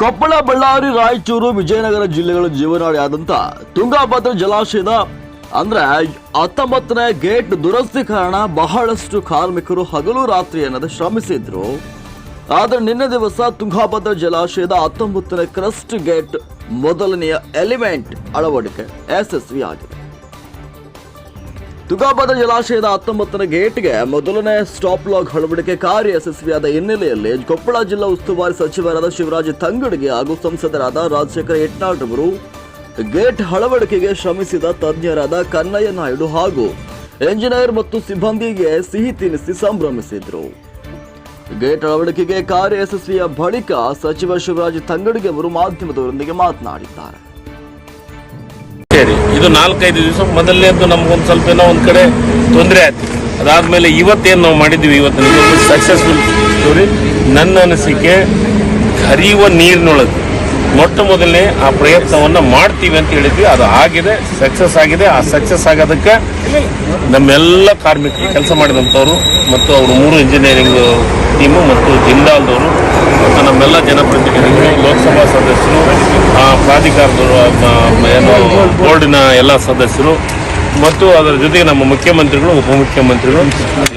ಕೊಪ್ಪಳ, ಬಳ್ಳಾರಿ, ರಾಯಚೂರು, ವಿಜಯನಗರ ಜಿಲ್ಲೆಗಳ ಜೀವನಾಡಿಯಾದಂಥ ತುಂಗಾಭದ್ರಾ ಜಲಾಶಯದ, ಅಂದ್ರೆ ಹತ್ತೊಂಬತ್ತನೇ ಗೇಟ್ ದುರಸ್ತಿ ಕಾರಣ ಬಹಳಷ್ಟು ಕಾರ್ಮಿಕರು ಹಗಲು ರಾತ್ರಿ ಅನ್ನೋದು ಶ್ರಮಿಸಿದ್ರು. ಆದರೆ ನಿನ್ನೆ ದಿವಸ ತುಂಗಾಭದ್ರಾ ಜಲಾಶಯದ ಹತ್ತೊಂಬತ್ತನೇ ಕ್ರಸ್ಟ್ ಗೇಟ್ ಮೊದಲನೆಯ ಎಲಿಮೆಂಟ್ ಅಳವಡಿಕೆ ಯಶಸ್ವಿಯಾಗಿದೆ. ತುಂಗಾಭದ್ರಾ ಜಲಾಶಯದ ಹತ್ತೊಂಬತ್ತನೇ ಗೇಟ್ಗೆ ಮೊದಲನೇ ಸ್ಟಾಪ್ ಲಾಗ್ ಅಳವಡಿಕೆ ಕಾರ್ಯ ಯಶಸ್ವಿಯಾದ ಹಿನ್ನೆಲೆಯಲ್ಲಿ ಕೊಪ್ಪಳ ಜಿಲ್ಲಾ ಉಸ್ತುವಾರಿ ಸಚಿವರಾದ ಶಿವರಾಜ್ ತಂಗಡಿಗೆ ಹಾಗೂ ಸಂಸದರಾದ ರಾಜಶೇಖರ ಯಟ್ನಾಳ್ ರವರು ಗೇಟ್ ಅಳವಡಿಕೆಗೆ ಶ್ರಮಿಸಿದ ತಜ್ಞರಾದ ಕನ್ನಯ್ಯ ನಾಯ್ಡು ಹಾಗೂ ಎಂಜಿನಿಯರ್ ಮತ್ತು ಸಿಬ್ಬಂದಿಗೆ ಸಿಹಿ ತಿನ್ನಿಸಿ ಸಂಭ್ರಮಿಸಿದರು. ಗೇಟ್ ಅಳವಡಿಕೆಗೆ ಕಾರ್ಯ ಯಶಸ್ವಿಯ ಬಳಿಕ ಸಚಿವ ಶಿವರಾಜ್ ತಂಗಡಿಗೆ ಅವರು ಮಾಧ್ಯಮದವರೊಂದಿಗೆ ಮಾತನಾಡಿದ್ದಾರೆ. ಇದು ನಾಲ್ಕೈದು ದಿವಸ ಮೊದಲನೇದ್ದು ನಮ್ಗೊಂದು ಸ್ವಲ್ಪ ಏನೋ ಒಂದು ಕಡೆ ತೊಂದರೆ ಆಯ್ತು. ಅದಾದ್ಮೇಲೆ ಇವತ್ತೇನು ನಾವು ಮಾಡಿದ್ವಿ ಇವತ್ತು ಸಕ್ಸಸ್ಫುಲ್ ಸ್ಟೋರಿ ನನ್ನ ಅನಿಸಿಕೆ, ಹರಿಯುವ ನೀರಿನೊಳಗೆ. ಮೊಟ್ಟ ಮೊದಲನೇ ಆ ಪ್ರಯತ್ನವನ್ನು ಮಾಡ್ತೀವಿ ಅಂತ ಹೇಳಿದ್ವಿ. ಅದು ಆಗಿದೆ ಸಕ್ಸಸ್ ಆಗಿದೆ. ಆ ಸಕ್ಸಸ್ ಆಗೋದಕ್ಕೆ ನಮ್ಮೆಲ್ಲ ಕಾರ್ಮಿಕರು, ಕೆಲಸ ಮಾಡಿದಂಥವ್ರು ಮತ್ತು ಅವರು ಮೂರು ಇಂಜಿನಿಯರಿಂಗ್ ಟೀಮು ಮತ್ತು ಜಿಂದಾಲ್ದವರು ಮತ್ತು ನಮ್ಮೆಲ್ಲ ಜನಪ್ರತಿನಿಧಿಗಳು ಪ್ರಾಧಿಕಾರದವರು ಏನು ಬೋರ್ಡಿನ ಎಲ್ಲ ಸದಸ್ಯರು ಮತ್ತು ಅದರ ಜೊತೆಗೆ ನಮ್ಮ ಮುಖ್ಯಮಂತ್ರಿಗಳು, ಉಪಮುಖ್ಯಮಂತ್ರಿಗಳು,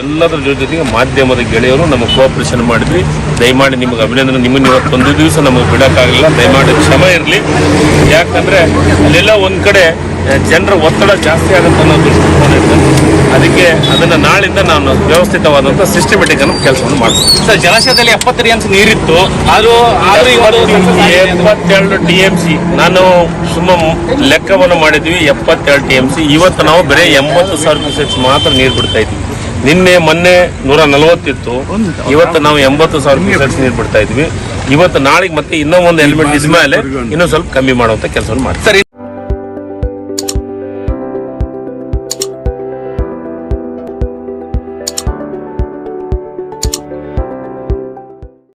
ಎಲ್ಲದರ ಜೊತೆಗೆ ಮಾಧ್ಯಮದ ಗೆಳೆಯರು ನಮಗೆ ಕೋಆಪರೇಷನ್ ಮಾಡಿದ್ವಿ. ದಯಮಾಡಿ ನಿಮಗೆ ಅಭಿನಂದನೆ. ನಿಮ್ಮನ್ನು ಇವತ್ತು ಒಂದು ದಿವಸ ನಮಗೆ ಬಿಡೋಕ್ಕಾಗಲಿಲ್ಲ. ದಯಮಾಡಿ ಕ್ಷಮೆ ಇರಲಿ. ಯಾಕಂದರೆ ಅಲ್ಲೆಲ್ಲ ಒಂದು ಕಡೆ ಜನರ ಒತ್ತಡ ಜಾಸ್ತಿ ಆಗುತ್ತೆ ಅನ್ನೋ ದೃಷ್ಟಿಕೋನ ಅದಕ್ಕೆ ಅದನ್ನು ನಾಳಿಂದ ನಾನು ವ್ಯವಸ್ಥಿತವಾದಂಥ ಸಿಸ್ಟಮೆಟಿಕ್ ಅನ್ನೋ ಕೆಲಸವನ್ನು ಮಾಡ್ತೀನಿ. ಸರ್ ಜಲಾಶಯದಲ್ಲಿ ಎಪ್ಪತ್ತು ಅಂತ ನೀರಿತ್ತು. ಅದು ಆದ್ರೂ ಎಪ್ಪತ್ತೆರಡು ಟಿ ಎಂ ಸಿ. ನಾನು ಸುಮ್ಮ ಲೆಕ್ಕವನ್ನು ಮಾಡಿದ್ವಿ ಎಪ್ಪತ್ತೆರಡು ಟಿ ಎಂ ಸಿ. ಇವತ್ತು ನಾವು ಬರೀ ಎಂಬತ್ತು ಸಾವಿರ ಕ್ಯೂಸೆಕ್ಸ್ ಮಾತ್ರ ನೀರು ಬಿಡ್ತಾ ಇದ್ವಿ. ನಿನ್ನೆ ಮೊನ್ನೆ ನೂರ ನಲವತ್ತಿತ್ತು. ಇವತ್ತು ನಾವು ಎಂಬತ್ತು ಸಾವಿರ ಕ್ಯೂಸೆಕ್ಸ್ ನೀರು ಬಿಡ್ತಾ ಇದ್ವಿ. ಇವತ್ತು ನಾಳೆಗೆ ಮತ್ತೆ ಇನ್ನೂ ಒಂದು ಎಲಿಮೆಂಟ್ ಇದ್ಮೇಲೆ ಇನ್ನೂ ಸ್ವಲ್ಪ ಕಮ್ಮಿ ಮಾಡುವಂಥ ಕೆಲಸವನ್ನು ಮಾಡ್ತೀವಿ.